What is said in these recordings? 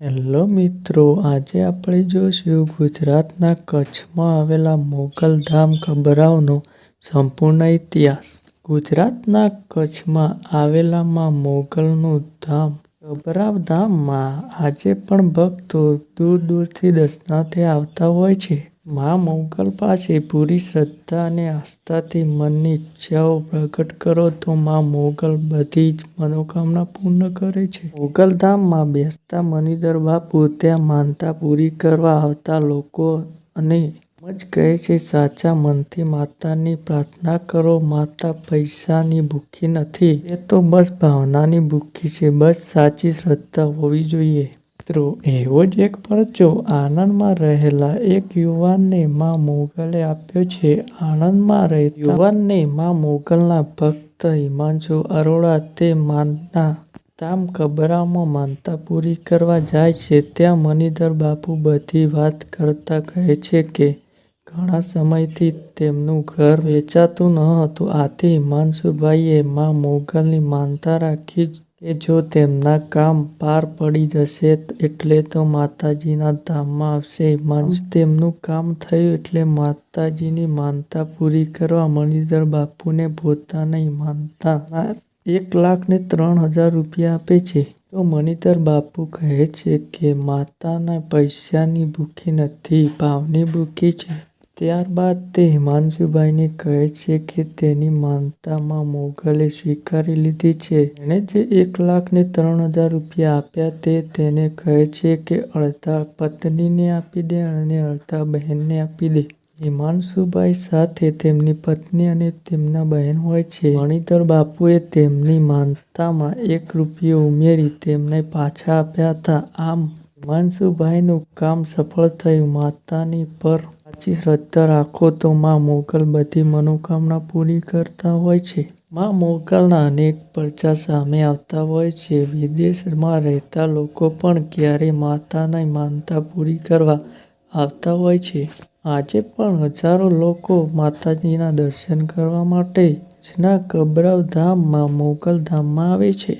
Hello મિત્રો, આજે આપણે જોઈશું ગુજરાતના કચ્છમાં આવેલા મોગલધામ કબરાઓનો સંપૂર્ણ ઇતિહાસ. ગુજરાતના કચ્છમાં આવેલામાં મોગલનું ધામ કબરાવ ધામમાં આજે પણ ભક્તો દૂર દૂરથી દર્શનાર્થે આવતા હોય છે. માં મોગલ પાસે પૂરી શ્રદ્ધા અને આસ્થાથી મનની ઈચ્છાઓ પ્રગટ કરો તો માં મોગલ બધી જ મનોકામના પૂર્ણ કરે છે. મોગલધામમાં બેસતા મણિધર બાપુ ત્યાં માનતા પૂરી કરવા આવતા લોકો અને જ કહે છે, સાચા મનથી માતાની પ્રાર્થના કરો, માતા પૈસાની ભૂખી નથી. એ તો બસ ભાવનાની ભૂખી છે, બસ સાચી શ્રદ્ધા હોવી જોઈએ. મિત્રો એવો જ એક પરચો આણંદમાં રહેલા એક યુવાનને માં મોગલે આપ્યો છે. આણંદમાં રહેતા યુવાનને માં મોગલના ભક્ત હિમાંશુ અરોડા તે માનના તામ કબરામાં માનતા પૂરી કરવા જાય છે. ત્યાં મણિધર બાપુ બધી વાત કરતા કહે છે કે, ઘણા સમયથી તેમનું ઘર વેચાતું ન હતું. આથી હિમાંશુભાઈએ માં મોગલની માનતા રાખી કે જો તેમના કામ પાર પડી જશે એટલે તો માતાજીના ધામમાં આવશે. તેમનું કામ થયું એટલે માતાજીની માનતા પૂરી કરવા મણિધર બાપુને પોતાની માનતા એક લાખ ને ત્રણ હજાર રૂપિયા આપે છે. તો મણિધર બાપુ કહે છે કે, માતાના પૈસાની ભૂખી નથી, ભાવની ભૂખી છે. ત્યારબાદ તે હિમાંશુભાઈને કહે છે કે તેની માનતામાં મોગલે સ્વીકારી લીધી છે. એણે જે એક લાખ ને ત્રણ હજાર રૂપિયા આપ્યા તે તેને કહે છે કે અડધા પત્નીને આપી દે અને અડધા બહેનને આપી દે. હિમાંશુભાઈ સાથે તેમની પત્ની અને તેમના બહેન હોય છે. મણિધર બાપુએ તેમની માનતામાં એક રૂપિયો ઉમેરી તેમને પાછા આપ્યા હતા. આમ હિમાંશુભાઈનું કામ સફળ થયું. માતાની પર સાચી શ્રદ્ધા રાખો તો માં મોગલ બધી મનોકામના પૂરી કરતા હોય છે. માં મોગલના અનેક પરચા સામે આવતા હોય છે. વિદેશમાં રહેતા લોકો પણ ક્યારેક માતાની માનતા પૂરી કરવા આવતા હોય છે. આજે પણ હજારો લોકો માતાજીના દર્શન કરવા માટે કચ્છના કબરાવ ધામમાં, મોગલ ધામમાં આવે છે.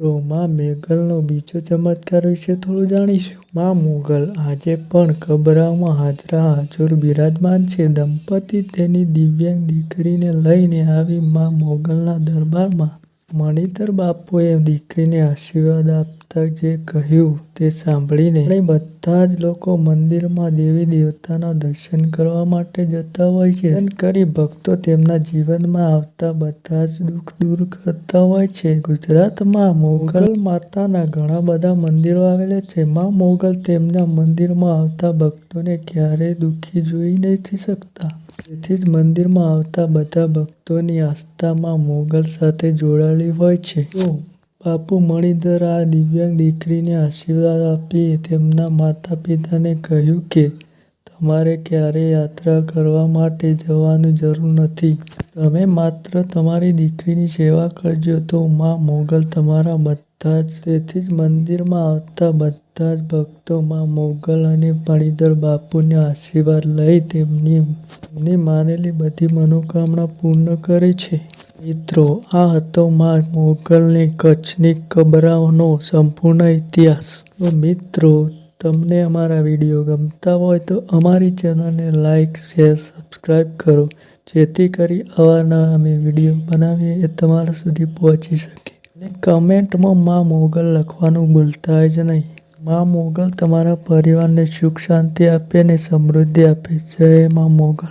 તો માં મેઘલનો બીજો ચમત્કાર વિશે થોડું જાણીશું. માં મોગલ આજે પણ કબરામાં હાજરા હાજુર બિરાજમાન છે. દંપતી તેની દિવ્યાંગ દીકરીને લઈને આવી માં મોગલના દરબારમાં. મણિધર બાપુએ દીકરીને આશીર્વાદ આપતા જે કહ્યું તે સાંભળીને બધા જ લોકો મંદિરમાં દેવી દેવતાના દર્શન કરવા માટે જતા હોય છે. દર્શન કરી ભક્તો તેમના જીવનમાં આવતા બધા જ દુઃખ દૂર કરતા હોય છે. ગુજરાતમાં મોગલ માતાના ઘણા બધા મંદિરો આવેલા છે. માં મોગલ તેમના મંદિરમાં આવતા ભક્તોને ક્યારેય દુઃખી જોઈ નથી શકતા. તેથી જ મંદિરમાં આવતા બધા ભક્તોની આસ્થામાં મોગલ સાથે જોડાયેલી હોય છે. બાપુ મણિધર આ દિવ્યાંગ દીકરીને આશીર્વાદ આપી તેમના માતા પિતાને કહ્યું કે, તમારે ક્યારેય યાત્રા કરવા માટે જવાનું જરૂર નથી. તમે માત્ર તમારી દીકરીની સેવા કરજો તો માં મોગલ તમારા બધા જ તેથી જ મંદિરમાં આવતા બધા જ ભક્તોમાં મોગલ અને પાણીદર બાપુના આશીર્વાદ લઈ તેમની તેમની માનેલી બધી મનોકામના પૂર્ણ કરે છે. મિત્રો, આ હતો માં મોગલની કચ્છની કબરાઓનો સંપૂર્ણ ઇતિહાસ. મિત્રો, તમને અમારા વીડિયો ગમતા હોય તો અમારી ચેનલને લાઇક શેર, સબસ્ક્રાઈબ કરો. જેથી કરી અવારનવાર અમે વીડિયો બનાવીએ એ તમારા સુધી પહોંચી શકે. અને કમેન્ટમાં માં મોગલ લખવાનું ભૂલતા જ નહીં. માં મોગલ તમારા પરિવારને સુખ શાંતિ આપે અને સમૃદ્ધિ આપે. જય માં મોગલ.